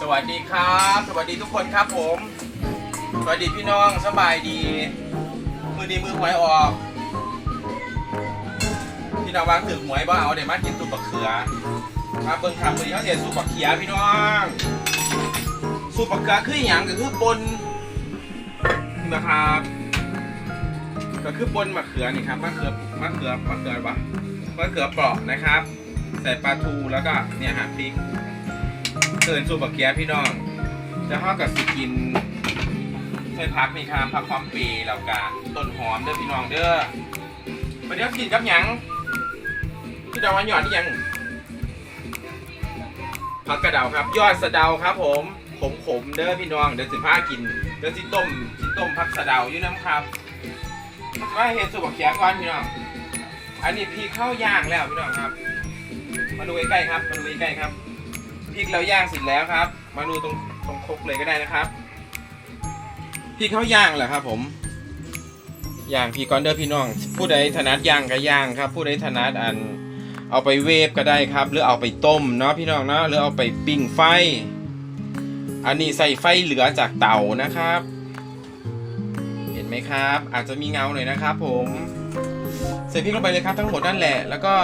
สวัสดีครับ สวัสดีทุกคนครับผม สวัสดีพี่น้องสบายดี มือดีมือหวยออก พี่น้องวางถือหวยบ่เอาเดี๋ยวมากินซุปบักเขือมาเบิ่งทำมือเขาเสียซุปบักเขียพี่น้องซุปบักเขือคืออย่างก็คือปนนะครับ ก็คือปนมะเขือนี่ครับมะเขือมะเขือมะเขือปะมะเขือเปราะนะครับ ใส่ปลาทูแล้วก็เนี่ยฮะพริก เกินสูบบักเกียพี่น้อง จะห่อกับสิกินใส่ผักมีคามผักความปีแล้วก็ต้นหอมเด้อพี่น้องเด้อมาเดี๋ยวกินกับหยังพี่ดาวันหยอดที่ยังผักกระเดาครับ ยอดสะเดาครับ ผมขมขมๆเด้อพี่น้องเดี๋ยวสิผ้ากินเดี๋ยวสิต้มสิต้มผักสะเดาอยู่น้ำครับว่าเห็นสูบบักเกียก่อนพี่น้อง อันนี้พี่เข้าวย่างแล้วพี่น้องครับ มาดูใกล้ๆครับมาดูใกล้ๆครับ ริกเราย่างเสร็จแล้วครับ มาดูตรงตรงครกเลยก็ได้นะครับพริกเขาย่างแหละครับ ผมย่างพริกก่อนเด้อพี่น้อง ผู้ใดถนัดย่างก็ย่างครับ ผู้ใดถนัดอันเอาไปเวฟก็ได้ครับ หรือเอาไปต้มเนาะพี่น้องเนาะหรือเอาไปปิ้งไฟ อันนี้ใส่ไฟเหลือจากเตานะครับ เห็นไหมครับ อาจจะมีเงาหน่อยนะครับ ผมใส่พริกลงไปเลยครับทั้งหมดนั่นแหละ แล้วก็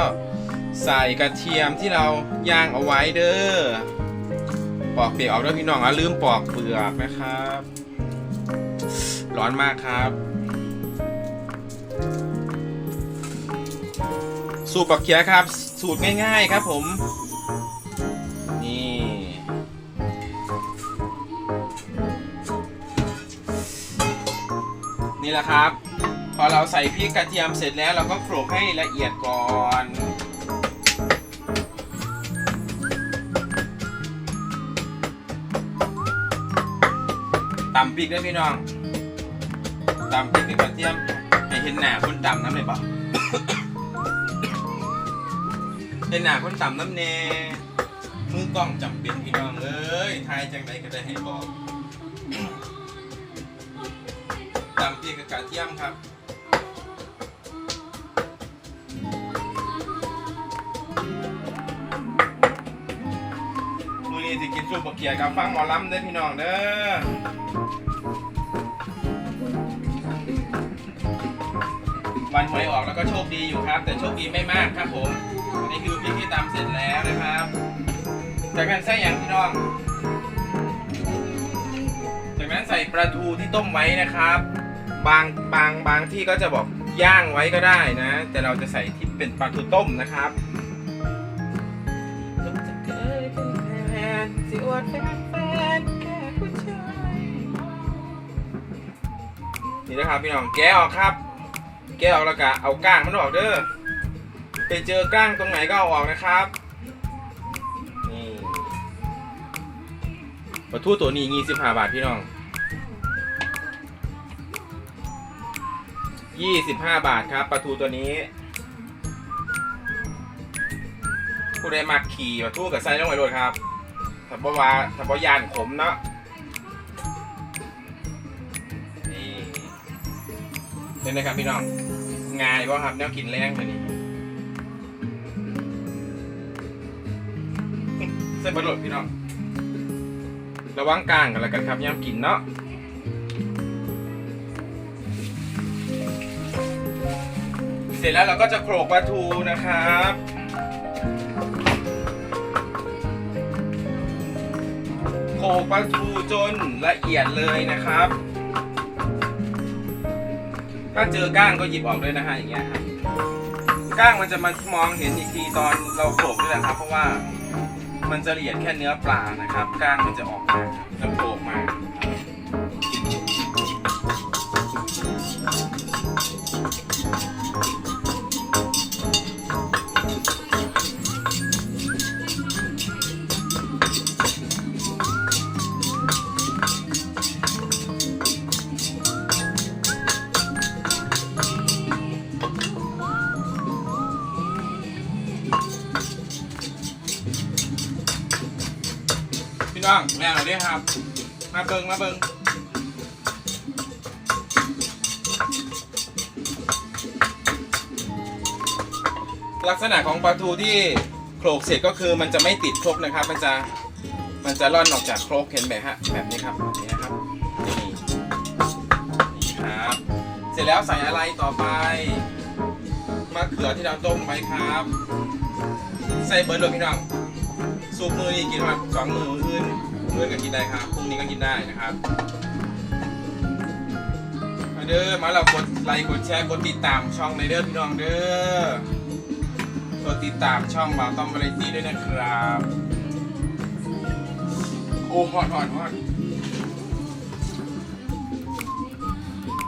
ใส่กระเทียมที่เราย่างเอาไว้เด้อปอกเปลือกออกด้วยพี่น้องอะลืมปอกเปลือกนะครับ ร้อนมากครับสูตรปักเขียครับ สูตรง่ายๆครับผม นี่ นี่แหละครับ พอเราใส่พริกกระเทียมเสร็จแล้วเราก็โขลกให้ละเอียดก่อน ตำพริกด้พี่น้องตำพริกกับกระเทียมให้เห็นหน้าคนตำน้ำเลยปะเห็นหน้าคนตำน้ำเนมือกล้องจำเป็นพี่น้องเลยทายจังไดก็ได้ให้บอกตำพริกกับกระเทียมครับมือนี้สิกินซุปบะเขียกับฟังหมอลำเด้อพี่น้องเด้อ วันหวยออกแล้วก็โชคดีอยู่ครับ แต่โชคดีไม่มากครับผมอันนี้คือพริกที่ตำเสร็จแล้วนะครับ จากนั้นใส่อย่างพี่น้อง จากนั้นใส่ปลาทูที่ต้มไว้นะครับ บางบางบางที่ก็จะบอกย่างไว้ก็ได้นะ แต่เราจะใส่ที่เป็นปลาทูต้มนะครับสิอวดแฟนแฟนแกผู้ชายนี่นะครับพี่น้องแกะออกครับ แกะออกแล้วก็เอาก้างมันออกเด้อไปเจอก้างตรงไหนก็เอาออกนะครับนี่ปลาทูตัวนี้ยี่สิบห้าบาทพี่น้องยี่สิบห้าบาทครับปลาทูตัวนี้ผู้ใดมาขี่มาทูกับไซลงไปโดดครับถ้าบ่ว่าถ้าบ่ยานขมเนาะ เป็นไงครับพี่น้องง่ายบ่ครับแนวกินแรงเลยนี่เส้นบะโดดพี่น้อง ระวังกลางกันแล้วกันครับย่ำกินเนาะเสร็จแล้วเราก็จะโขลกปลาทูนะครับโขลกปลาทูจนละเอียดเลยนะครับ ถ้าเจอก้างก็หยิบออกเลยนะฮะอย่างเงี้ยครับก้างมันจะมามองเห็นอีกทีตอนเราโขลกนี่แหละครับ เพราะว่ามันจะละเอียดแค่เนื้อปลานะครับ ก้างมันจะออกมาครับ เบิงมาเบิงลักษณะของปลาทูที่โขลกเสร็จก็คือมันจะไม่ติดครกนะครับ มันจะมันจะร่อนออกจากโครกเห็นไหมฮะแบบนี้ครับแบบนี้นะครับนี่นี่ครับ เสร็จแล้วใส่อะไรต่อไปมะเขือที่เราต้มไว้ครับ ใส่เบิร์ดเลยพี่น้องซุปมือนี่กินมาสองมืออื่น มือก็กินได้ครับพรุ่งนี้ก็กินได้นะครับมาเด้อมาเรากดไลค์กดแชร์กดติดตามช่องในเด้อพี่น้องเด้อกดติดตามช่องบ่าวต้อมวาไรตี้ด้วยนะครับโอ้ฮอดฮอดฮอด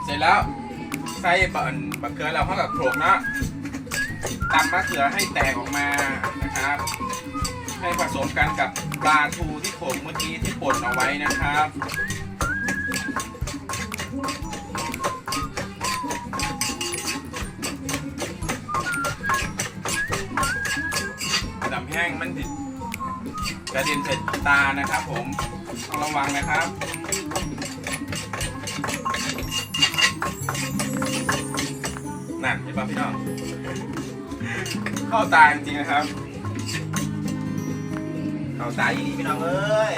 เสร็จแล้วใส่บะมะเขือเราเข้ากับโขลกนะตำมะเขือให้แตกออกมานะครับ ให้ผสมกันกับปลาทูที่โขลกเมื่อกี้ที่ป่นเอาไว้นะครับดำแห้งมันติดกระเด็นใส่ตานะครับผมต้องระวังนะครับนั่นเห็นป่ะพี่น้องเข้าตาจริงๆนะครับ เขาตาอีนี่พี่น้องเอ้ย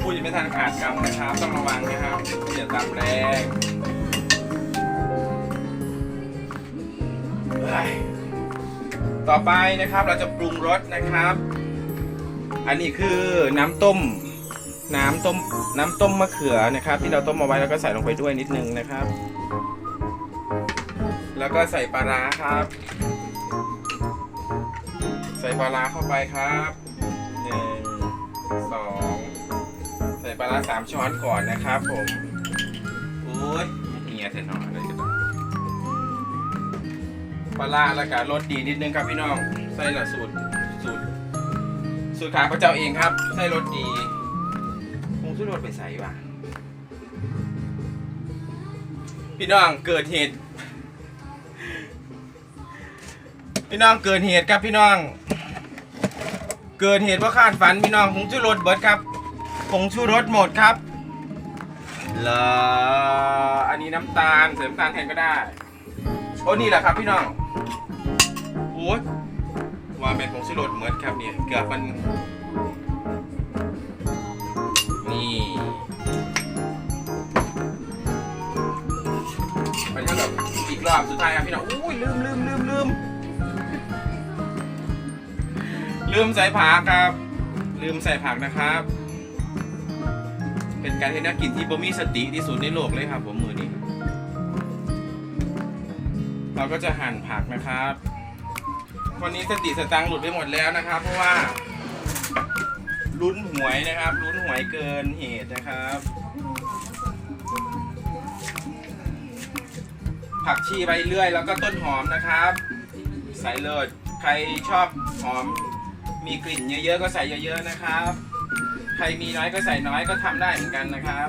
พูดยังไม่ทันขาดคำนะครับ ต้องระวังนะครับอย่าตามแรงต่อไปนะครับเราจะปรุงรสนะครับ อันนี้คือน้ำต้ม น้ำต้ม น้ำต้มมะเขือนะครับ ที่เราต้มเอาไว้แล้วก็ใส่ลงไปด้วยนิดนึงนะครับ แล้วก็ใส่ปลาร้าครับ ใส่ปลาร้าเข้าไปครับหนึ่งสองใส่ปลาร้าสามช้อนก่อนนะครับผมโอ้ยเงียเถอะน้องอะไรกันต่อปลาร้าแล้วก็รสดีนิดนึงครับพี่น้องใส่ละสูตรสูตรสูตรขาพระเจ้าเองครับใส่รสดี สุรสไปใส่ว่ะพี่น้องเกิดเหตุ พี่น้องเกิดเหตุครับพี่น้อง เกิดเหตุว่าคาดฝันพี่น้องคงชูรสเบิดครับผงชูรสหมดครับเหรออันนี้น้ำตาลเสริมน้ำตาลแทนก็ได้โอ้นี่แหละครับพี่น้องโอ้ยว่าเป็นผงชูรสเหมือนครับเนี่ยเกือบมัน นี่ไปเท่ากับอีกรอบสุดท้ายครับพี่น้องอุ้ยลืมลืมลืมลืมลืมใส่ผักครับ ลืมใส่ผักนะครับ เป็นการให้นักกินที่บ่มีสติที่สุดในโลกเลยครับผมมือนี้ เราก็จะหั่นผักนะครับ วันนี้สติสตังค์หลุดไปหมดแล้วนะครับ เพราะว่า ลุ้นหวยนะครับ ลุ้นหวยเกินเหตุนะครับ ผักชีใบเลื่อยแล้วก็ต้นหอมนะครับใส่เลยใครชอบหอมมีกลิ่นเยอะๆก็ใส่เยอะๆนะครับ ใครมีน้อยก็ใส่น้อยก็ทำได้เหมือนกันนะครับ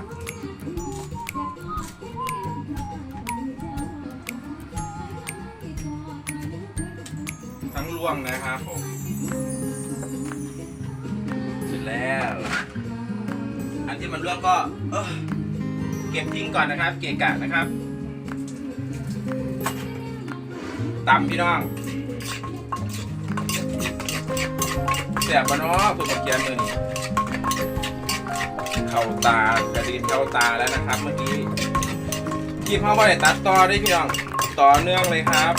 ทั้งร่วงนะครับผม แล้ว อันที่มันร่วงก็เออเก็บทิ้งก่อนนะครับ เกะกะนะครับตำพี่น้องแสบปะเนาะคุณตะเกียนมือนี่เข้าตากระดิ่งเข้าตาแล้วนะครับ เมื่อกี้คลิปเขาว่าได้ตัดต่อได้พี่น้อง ต่อเนื่องเลยครับ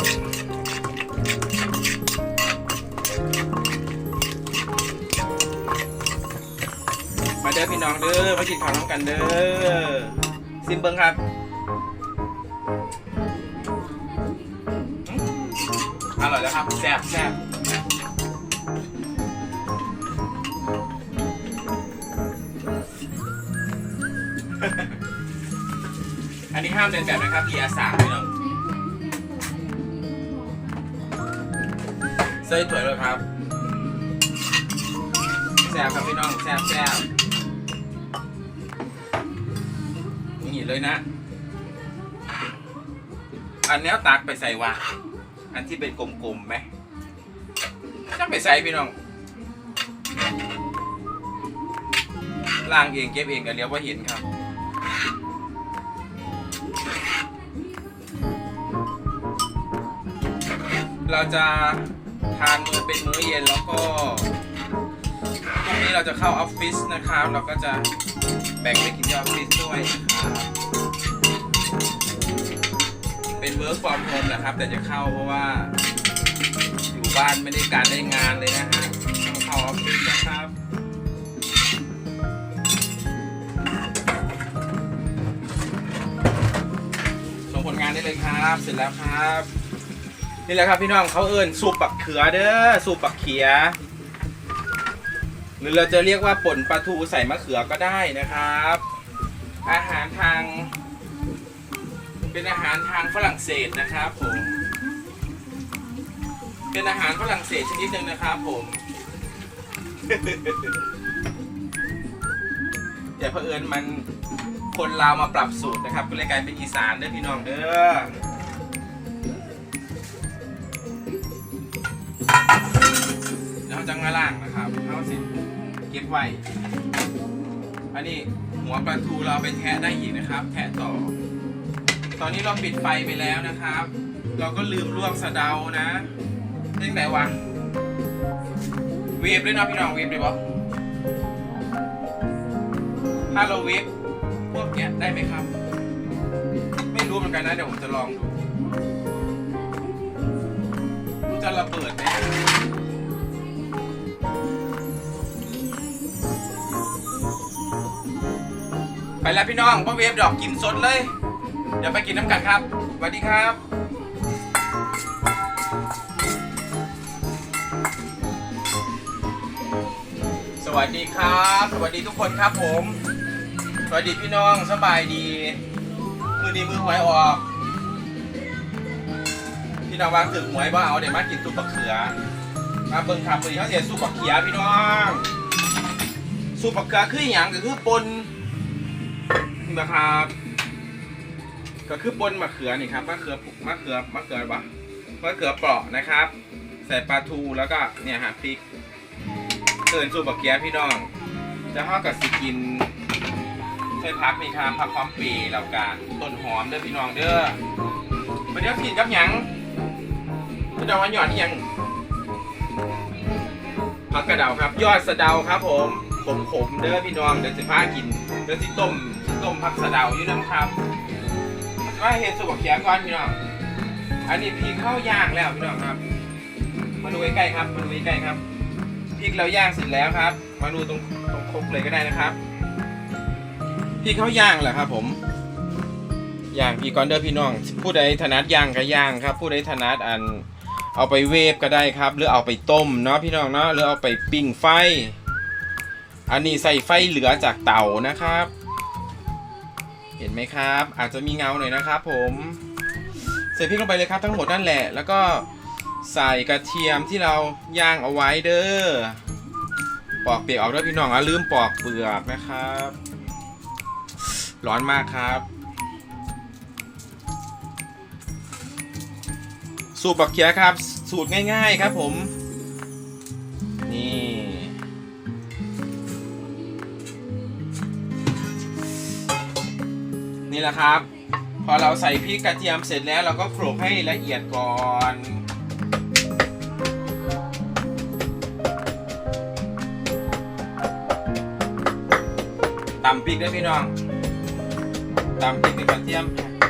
มาเด้อพี่น้องเด้อมากินข้าวน้ำกันเด้อซิมเบิงครับอร่อยแล้วครับแซ่บแซ่บอันนี้ห้ามเดินแบบนะครับเอียสามพี่น้องใส่ถ้วยเลยครับแซ่บครับพี่น้องแซ่บแซ่บ เลยนะ อันนี้ตักไปใส่วะอันที่เป็นกลมๆไหมจักไปใส่พี่น้องล่างเองเก็บเองกันเลี้ยวว่าเห็นครับเราจะทานมื้อเป็นมื้อเย็นแล้วก็พรุ่งนี้เราจะเข้าออฟฟิศนะครับ เราก็จะ แบ่งไปกินที่ออฟฟิศด้วยนะครับเป็นเวิร์กฟอร์มโฮมนะครับ แต่จะเข้าเพราะว่า อยู่บ้านไม่ได้การได้งานเลยนะฮะต้องเข้าออฟฟิศนะครับชมผลงานได้เลยครับ เสร็จแล้วครับ นี่แหละครับพี่น้องเขาเอิ้นสูบปักเขือเด้อสูบปักเขีย หรือเราจะเรียกว่าป่นปลาทูใส่มะเขือก็ได้นะครับ อาหารทาง เป็นอาหารทางฝรั่งเศสนะครับ ผม เป็นอาหารฝรั่งเศสชนิดหนึ่งนะครับ ผมแต่เผอิญมันคนลาวมาปรับสูตรนะครับ ก็เลยกลายเป็นอีสานเด้อพี่น้องเด้อแล้วจังมาล่างนะ ครับเข้าสิเก็บไว้ อันนี้หัวปลาทูเราเอาไปแทะได้อีกนะครับ แทะต่อ ตอนนี้เราปิดไฟไปแล้วนะครับ เราก็ลืมลวกสะเดานะเรื่องไหนวะเวฟด้วยเนาะพี่น้องเวฟเลยปะถ้าเราเวฟพวกเนี้ยได้ไหมครับ ไม่รู้เหมือนกันนะเดี๋ยวผมจะลองดูจะระเบิดไหม แล้วพี่น้องพ่อเวฟดอกกินสดเลย เดี๋ยวไปกินน้ำกันครับสวัสดีครับสวัสดีครับ สวัสดีทุกคนครับผม สวัสดีพี่น้องสบายดี มือดีมือหวยออก พี่น้องวางถึงหวยว่าเอาเดี๋ยวมากินซุปบักเขือ มาเบิ่งครับมือเขาเสียซุปบักเขียพี่น้องซุปบักเขือคืออย่างก็คือปน นะครับ ก็คือปนมะเขือนี่ครับมะเขือปุกมะเขือมะเขือปะมะเขือเปราะนะครับ ใส่ปลาทูแล้วก็เนี่ยฮะพริกเกินซุปบักเขียพี่น้อง จะห่อกับสิกินใส่พักนี่ครับผักหอมปีแล้วก็ต้นหอมเด้อพี่น้องเด้อวันนี้กินกับหยังพี่น้องว่าหยอดอิหยังผักกระเดาครับ ยอดสะเดาครับผมขมขมๆเด้อพี่น้องเดี๋ยวสิพากินเดี๋ยวสิต้ม ต้มผักสะเดาอยู่น้ำครับว่าเห็ดสุกเขียก่อนพี่น้อง อันนี้พี่เข้าวย่างแล้วพี่น้องครับ มาดูใกล้ๆครับ มาดูใกล้ๆครับ พริกเราย่างเสร็จแล้วครับ มาดูตรงตรงครกเลยก็ได้นะครับ พริกเขาย่างแหละครับ ผม ย่างพี่ก่อนเด้อพี่น้อง ผู้ใดถนัดย่างก็ย่างครับ ผู้ใดถนัดอันเอาไปเวฟก็ได้ครับ หรือเอาไปต้มเนาะพี่น้องเนาะ หรือเอาไปปิ้งไฟ อันนี้ใส่ไฟเหลือจากเตานะครับ เห็นไหมครับ อาจจะมีเงาหน่อยนะครับผมใส่พริกลงไปเลยครับทั้งหมดนั่นแหละ แล้วก็ใส่กระเทียมที่เราย่างเอาไว้เด้อปอกเปลือกออกด้วยพี่น้องอะลืมปอกเปลือกนะครับ ร้อนมากครับสูตรบักเขียครับ สูตรง่ายๆครับผม นี่ นี่แหละครับ พอเราใส่พริกกระเทียมเสร็จแล้วเราก็โขลกให้ละเอียดก่อนตำพริกด้วยพี่น้องตำพริกกับกระเทียม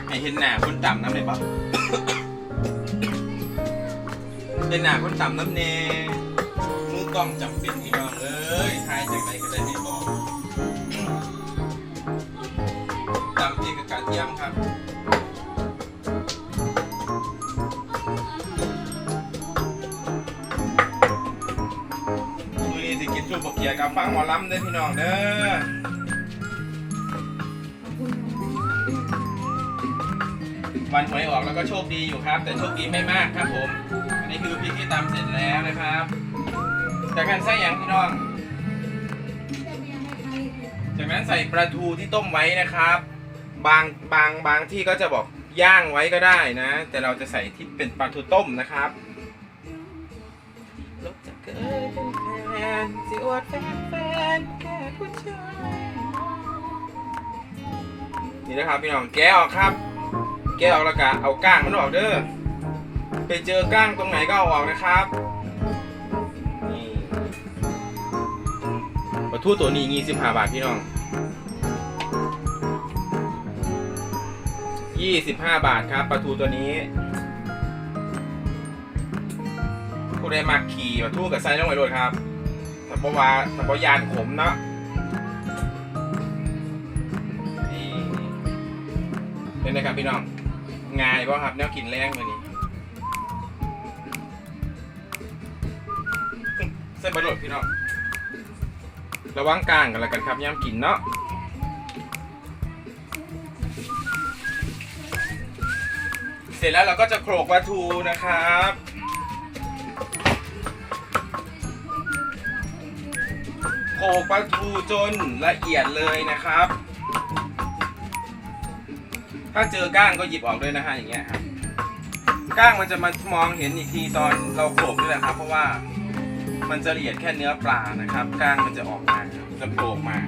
ให้เห็นหน้าคนตำน้ำเลยปะเห็นหน้าคนตำน้ำเนมือกล้องจำเป็นพี่น้องเอ้ยทายจากไหนก็ได้ไเทียมครับ มือนี้สิกินซุปบกเกียกับฟังหมอลำเด้อพี่น้องเด้อวันหวยออกแล้วก็โชคดีอยู่ครับ แต่โชคดีไม่มากครับผม อันนี้คือพริกที่ตำเสร็จแล้วนะครับจากนั้นใส่อย่างพี่น้องจากนั้นใส่ปลาทูที่ต้มไว้นะครับ บางบางบางที่ก็จะบอกย่างไว้ก็ได้นะ แต่เราจะใส่ที่เป็นปลาทูต้มนะครับลกจะเกิดเป็นแฟนสิอวดแฟนแฟนแค่ผู้ชายนี่นะครับพี่น้องแกะออกครับ แกะออกแล้วก็เอาก้างมันออกเด้อไปเจอก้างตรงไหนก็เอาออกนะครับนี่ปลาทูตัวนี้ยี่สิบห้าบาทพี่น้อง ยี่สิบห้าบาทครับปลาทูตัวนี้ผู้ใดมาขี่ปลาทูกับไส้ลงไปโดดครับถ้าบวาถ้าบยานขมเนาะนี่เป็นไงครับพี่น้องง่ายป่ะครับแนวกินแรงกว่านี้เส้นบะหมี่พี่น้องระวังกลางกันแล้วกันครับย่ำกินเนาะ เสร็จแล้วเราก็จะโขลกปลาทูนะครับ โขลกปลาทูจนละเอียดเลยนะครับ ถ้าเจอก้างก็หยิบออกด้วยนะฮะอย่างเงี้ยครับก้างมันจะมามองเห็นอีกทีตอนเราโขลกนี่แหละครับ เพราะว่ามันจะละเอียดแค่เนื้อปลานะครับ ก้างมันจะออกมาจะโผล่มา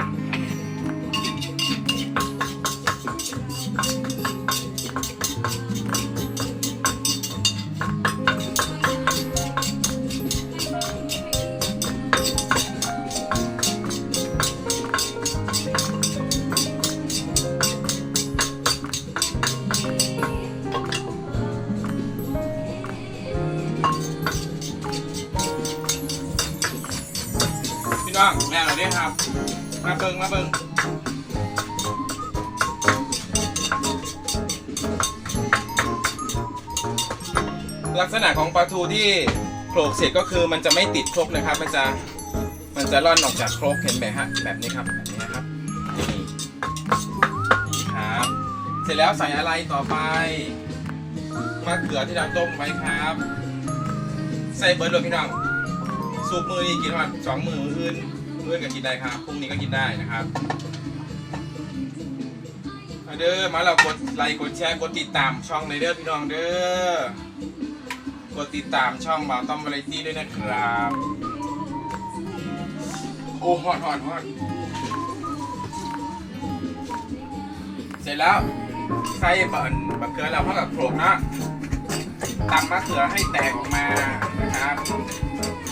ทูที่โขลกเสร็จก็คือมันจะไม่ติดครกนะครับ มันจะมันจะร่อนออกจากครกเห็นไหมฮะแบบนี้ครับแบบนี้นะครับนี่ครับ เสร็จแล้วใส่อะไรต่อไปมะเขือที่เราต้มไว้ครับ ใส่เบิร์ดเลยพี่น้องสูบมือนี่กินวันสองมือมื้ออื่นมื้ออื่นก็กินได้ครับพรุ่งนี้ก็กินได้นะครับเด้อมาเรากดไลค์กดแชร์กดติดตามช่องในเด้อพี่น้องเด้อ กดติดตามช่องบาวต้อมวาไรตี้ด้วยนะครับ โอ้ฮอดฮอดฮอดเสร็จแล้วใส่บะบะเขือเราเท่ากับโขลกนะตำมะเขือให้แตกออกมานะครับ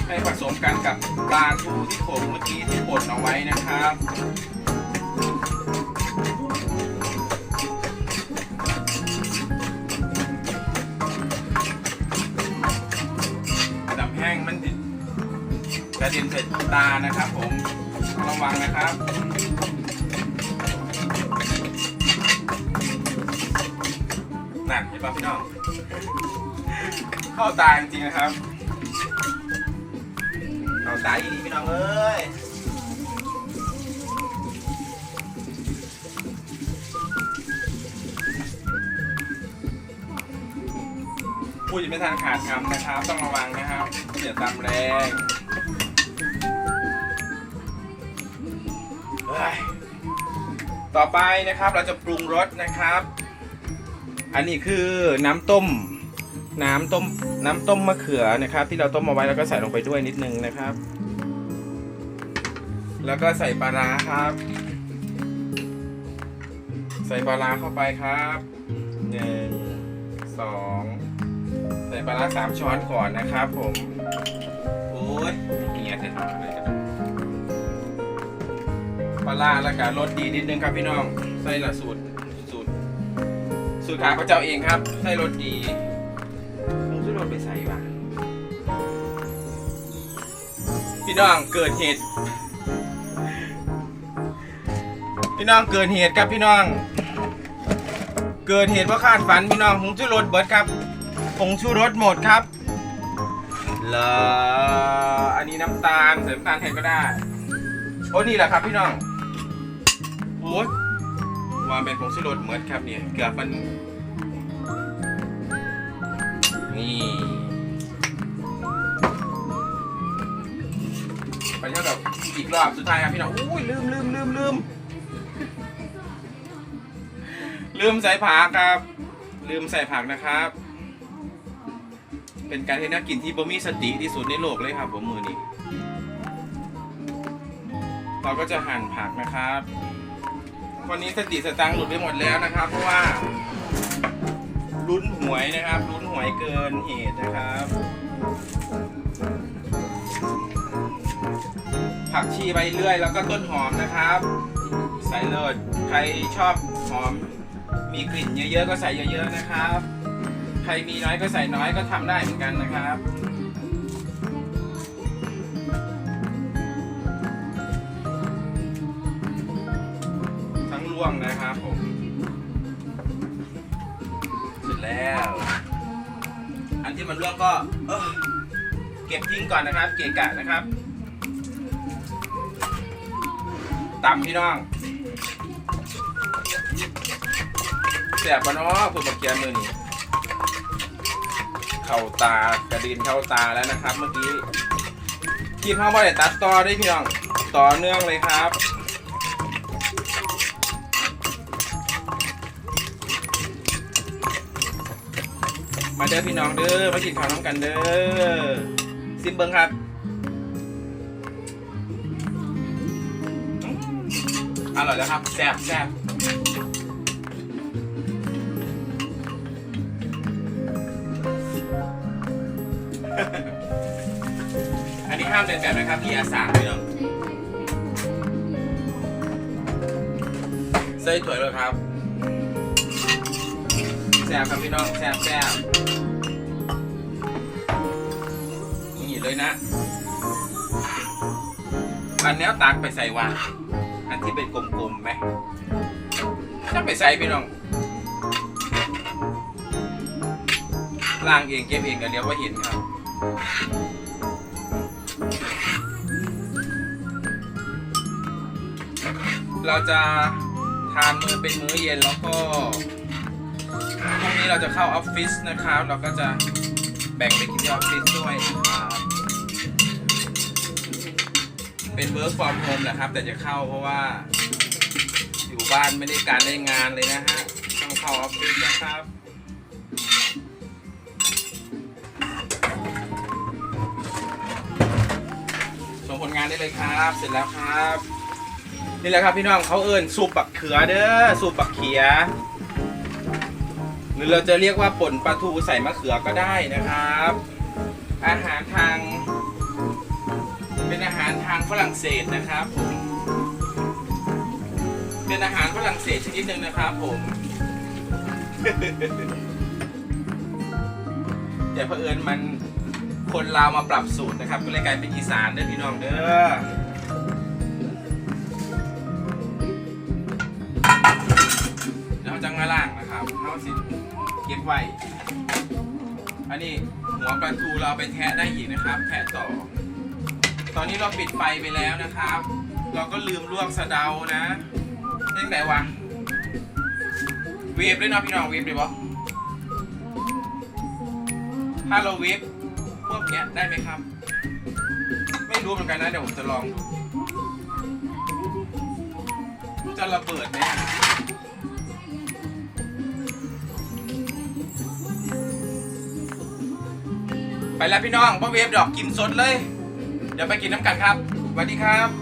ให้ผสมกันกับปลาทูที่ผมเมื่อกี้ที่บดเอาไว้นะครับ ระเด็นใส่ตานะครับ ผมระวังนะครับหนักใช่ปะพี่น้องเข้าตาจริงๆนะครับเอาตาอีนี่พี่น้องเอ้ยพูดยังไม่ทันขาดคำนะครับ ต้องระวังนะครับอย่าตามแรง ต่อไปนะครับเราจะปรุงรสนะครับ อันนี้คือน้ำต้ม น้ำต้มน้ำต้มมะเขือนะครับ ที่เราต้มเอาไว้แล้วก็ใส่ลงไปด้วยนิดนึงนะครับ แล้วก็ใส่ปลาร้าครับ ใส่ปลาร้าเข้าไปครับหนึ่งสองใส่ปลาร้าสามช้อนก่อนนะครับผมโอ้ยเฮียเสร็จเลยกัน ปลาร้าแล้วก็รสดีนิดนึงครับพี่น้องใส่ละสูตรสูตรสูตรขาพระเจ้าเองครับ ใส่รสดีมึงซื้อรถไปใส่ปะพี่น้องเกิดเหตุ พี่น้องเกิดเหตุครับพี่น้อง เกิดเหตุว่าคาดฝันพี่น้องผงชูรสเบิดครับผงชูรสหมดครับเหรออันนี้น้ำตาลเสริมน้ำตาลแทนก็ได้ โอ้นี่แหละครับพี่น้อง โอ้ยว่าเป็นผงชูรสเหมือนครับเนี่ยเกือบมัน นี่ไปเท่ากับอีกรอบสุดท้ายครับพี่น้องอุ้ยลืมลืมลืมลืมลืมใส่ผักครับ ลืมใส่ผักนะครับ เป็นการที่น่ากินที่บ่มีสติที่สุดในโลกเลยครับผมมือนี้เราก็จะหั่นผักนะครับ วันนี้สติสตังค์หลุดไปหมดแล้วนะครับ เพราะว่าลุ้นหวยนะครับลุ้นหวยเกินเหตุนะครับ ผักชีใบเลื่อยแล้วก็ต้นหอมนะครับ ใส่เลยใครชอบหอมมีกลิ่นเยอะๆก็ใส่เยอะๆนะครับ ใครมีน้อยก็ใส่น้อยก็ทำได้เหมือนกันนะครับ วงนะครับผม เสร็จแล้ว อันที่มันร่วงก็เออเก็บทิ้งก่อนนะครับ เกะกะนะครับตำพี่น้องแสบปะเนาะคุณบักเกียร์มือนี่เข่าตากระดินเข้าตาแล้วนะครับ เมื่อกี้คลิปเข้ามาได้ตัดต่อได้พี่น้อง ต่อเนื่องเลยครับ มาเด้อพี่น้องเด้อมากินข้าวน้ำกันเด้อซิมเบิงครับอร่อยแล้วครับแซ่บแซ่บอันนี้ห้ามเดินแบบนะครับพี่อาสาพี่น้องเส้ยถวยเลยครับ ซ่บครับพี่น้องแซ่บแซ่บนี่เลยนะ อันแนวตักไปใส่วางอันที่เป็นกลมๆไหมต้องไปใส่พี่น้องล้างเองเก็บเองกันเดี๋ยวว่าเห็นครับเราจะทานมือเป็นมื้อเย็นแล้วก็ นี้เราจะเข้าออฟฟิศนะครับ เราก็จะแบ่งไปกินที่ออฟฟิศด้วยนะครับเป็น work from home นะครับ แต่จะเข้าเพราะว่า อยู่บ้านไม่ได้การได้งานเลยนะฮะต้องเข้าออฟฟิศนะครับส่งผลงานได้เลยครับ เสร็จแล้วครับ นี่แหละครับพี่น้องเขาเอิญสูบปักเขือเด้อสูบปักเขีย รือเราจะเรียกว่าป่นปลาทูใส่มะเขือก็ได้นะครับ อาหารทาง เป็นอาหารทางฝรั่งเศสนะครับผมเป็นอาหารฝรั่งเศสชนิดหนึ่งนะครับผมแต่เผอิญมันคนลาวมาปรับสูตรนะครับ ก็เลยกลายเป็นอีสานเด้อพี่น้องเด้อแล้วจังมาล่างนะครับเอาสิ ก็บไว้ อันนี้หัวปลาทูเราเอาไปแทะได้อีกนะครับ แทะต่อ ตอนนี้เราปิดไฟไปแล้วนะครับ เราก็ลืมลวกสะเดานะเรื่องไหนวะเวฟด้วยเนาะพี่น้องเวฟเลยปะถ้าเราเวฟพวกเนี้ยได้ไหมครับ ไม่รู้เหมือนกันนะเดี๋ยวผมจะลองดูจะระเบิดไหม ไปแล้วพี่น้องพ่อเวฟดอกกินสดเลย เดี๋ยวไปกินน้ำกันครับสวัสดีครับ